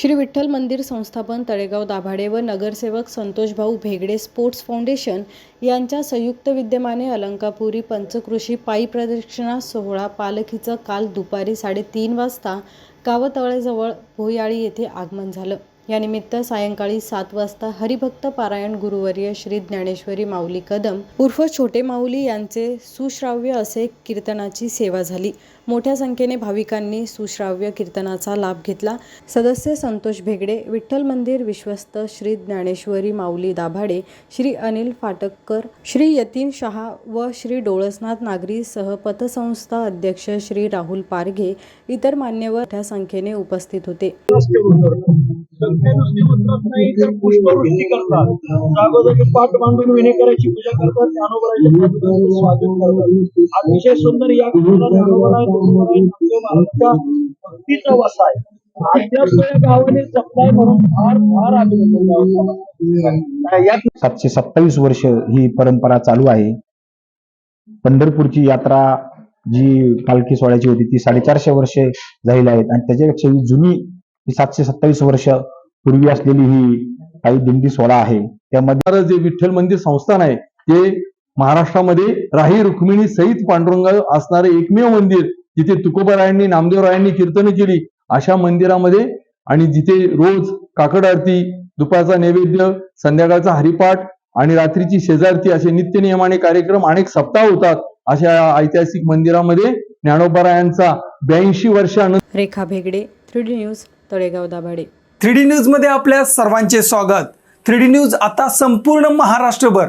श्री विठ्ठल मंदिर संस्थापन तळेगाव दाभाडे व नगरसेवक संतोषभाऊ भेगडे स्पोर्ट्स फाउंडेशन यांच्या संयुक्त विद्यमाने अलंकापुरी पंचकृषी पायी प्रदक्षिणा सोहळा पालखीचं काल दुपारी साडेतीन वाजता कावतळेजवळ भोयाळी येथे आगमन झालं. यानिमित्त सायंकाळी सात वाजता हरिभक्त पारायण गुरुवर्य श्री ज्ञानेश्वरी माऊली कदम उर्फ छोटे माऊली यांचे सुश्राव्य असे कीर्तनाची सेवा झाली. मोठ्या संख्येने भाविकांनी सुश्राव्य कीर्तनाचा लाभ घेतला. सदस्य संतोष भेगडे विठ्ठल मंदिर विश्वस्त श्री ज्ञानेश्वरी माऊली दाभाडे श्री अनिल फाटककर श्री यतीन शहा व श्री डोळसनाथ नागरी सह पतसंस्था अध्यक्ष श्री राहुल पारघे इतर मान्यवर मोठ्या संख्येने उपस्थित होते. नुसती उतरत नाही तर पुष्पवृष्टी करतात. जागोजागी पाठ बांधून विनेकराची पूजा करतात स्वागत करतात. अतिशय सुंदर या ज्ञानोबरा आमच्या भक्तीचा वसा आहे. सातशे सत्तावीस वर्ष ही परंपरा चालू आहे. पंढरपूरची यात्रा जी पालखी सोहळ्याची होती ती साडेचारशे वर्ष झालेली आहेत. आणि त्याच्यापेक्षा ही जुनी ही सातशे सत्तावीस वर्ष पूर्वी असलेली ही काही दिंडी सोहळा आहे. त्यामध्ये जे विठ्ठल मंदिर संस्थान आहे ते महाराष्ट्रामध्ये राही रुक्मिणी सहित पांडुरंग असणारे एकमेव मंदिर जिथे तुकोबारायांनी नामदेवरायांनी कीर्तन केली अशा मंदिरामध्ये आणि जिथे रोज काकड आरती दुपारचा नैवेद्य संध्याकाळचा हरिपाठ आणि रात्रीची शेजारती असे नित्य नियमाने कार्यक्रम अनेक सप्ताह होतात अशा ऐतिहासिक मंदिरामध्ये ज्ञानोबारायांचा ब्याऐंशी वर्षानंतर Rekha Bhegade three D news Talegaon Dabhade. Three D न्यूजमध्ये आपल्या सर्वांचे स्वागत. थ्री डी न्यूज आता संपूर्ण महाराष्ट्रभर.